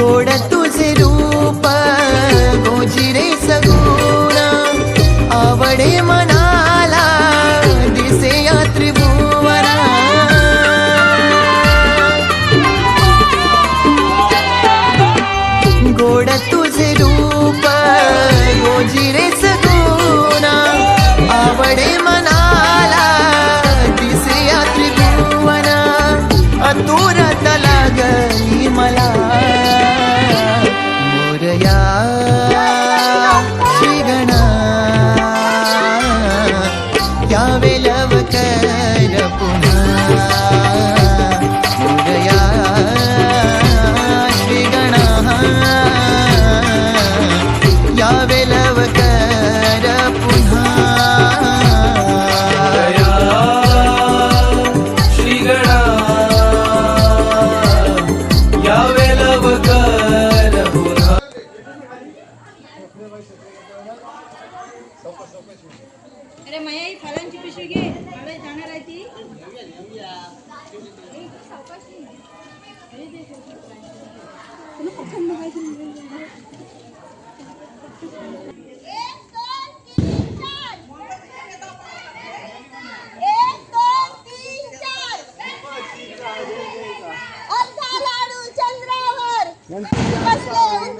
more मया ही फळांची पिशवी घे. मला जाणार आहे ती. चंद्रावर. बसले.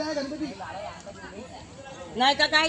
आहे गणपती नाही का काय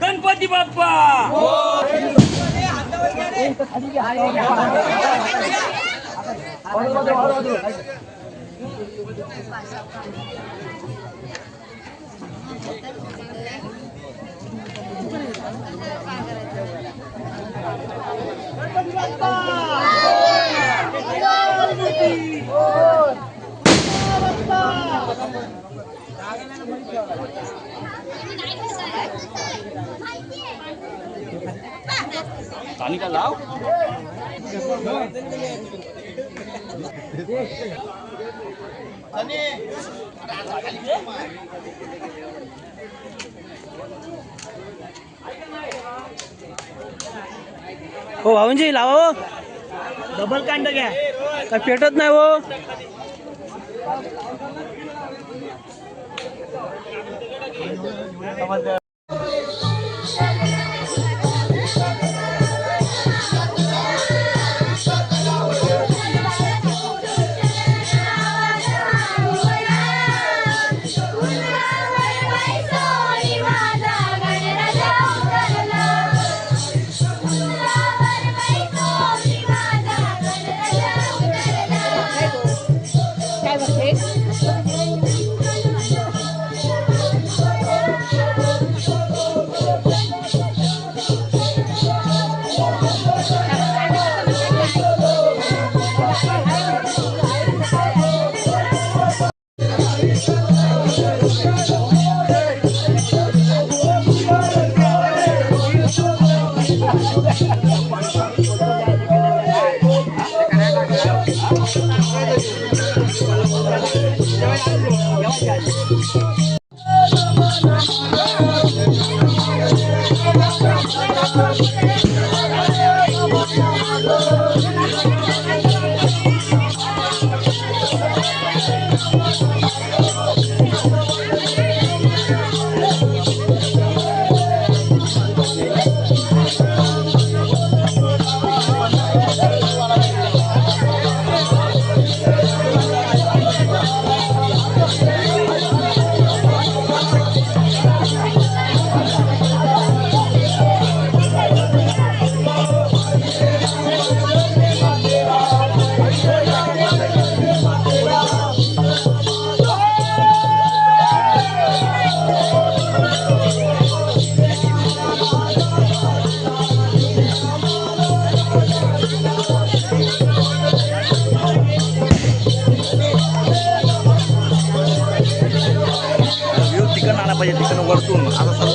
गणपती बाप्पा हो भाऊंजी लावा हो. डबल कांड घ्या. काय पेटत नाही हो. kemeja. Wartulah.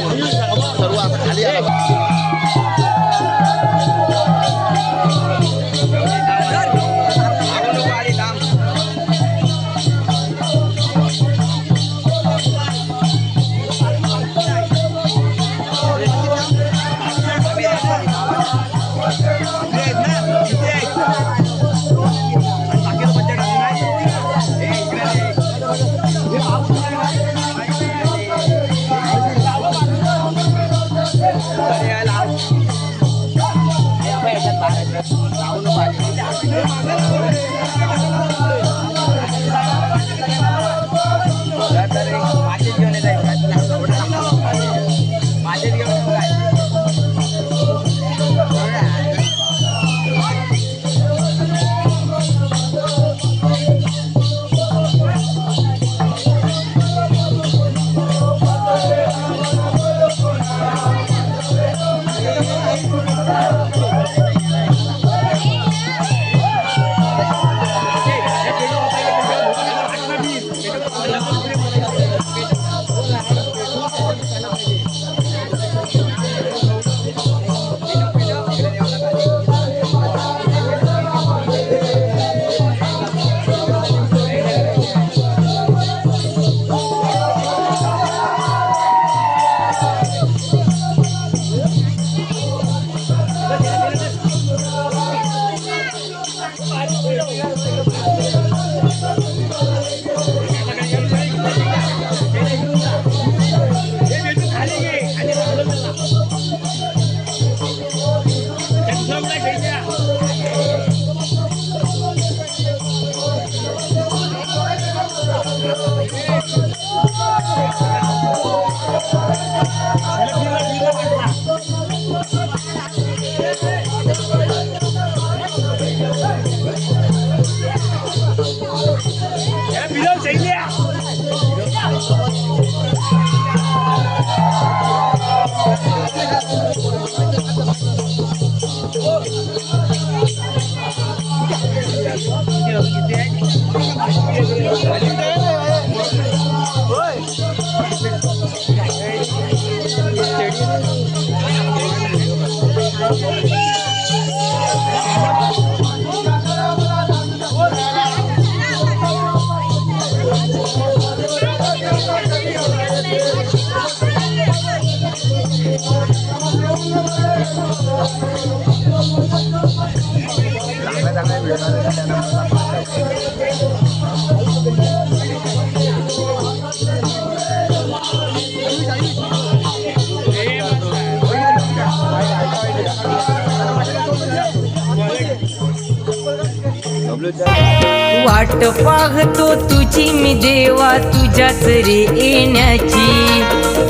वाट पाहतो तुझी मी देवा तुझ्याच रे येण्याची.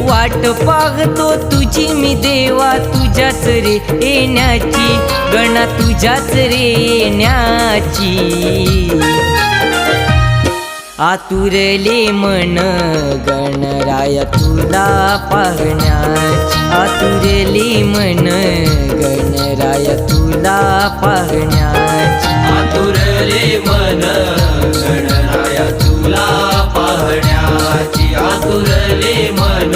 वाट पाहतो तुझी मी देवा तुझ्याच रे येण्याची. गणा तुझ्याच रे येण्याची. आतुरले मन गणराया तुला पाहण्याची आतुरले मन गणराया तुला पाहण्याची आतुरले मन गणराया तुला पाहण्याची आतुरले मन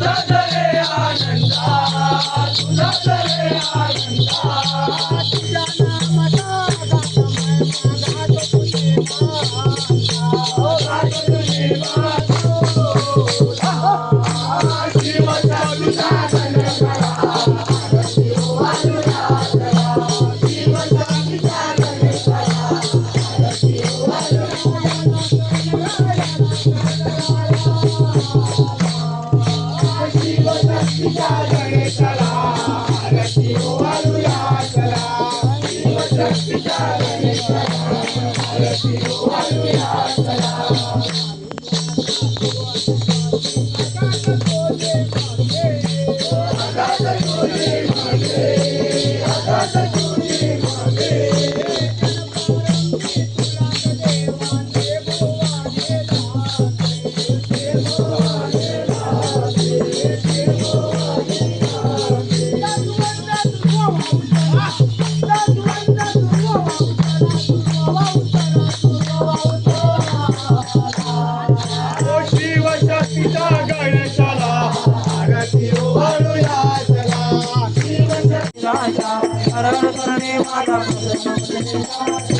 सुंदर आनंदा सुंदर आनंदा Thank you.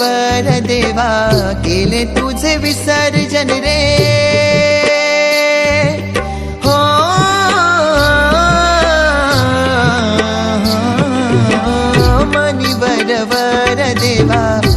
बर देवा केले तुझे विसर्जन रे. हो. मनीवर वर देवा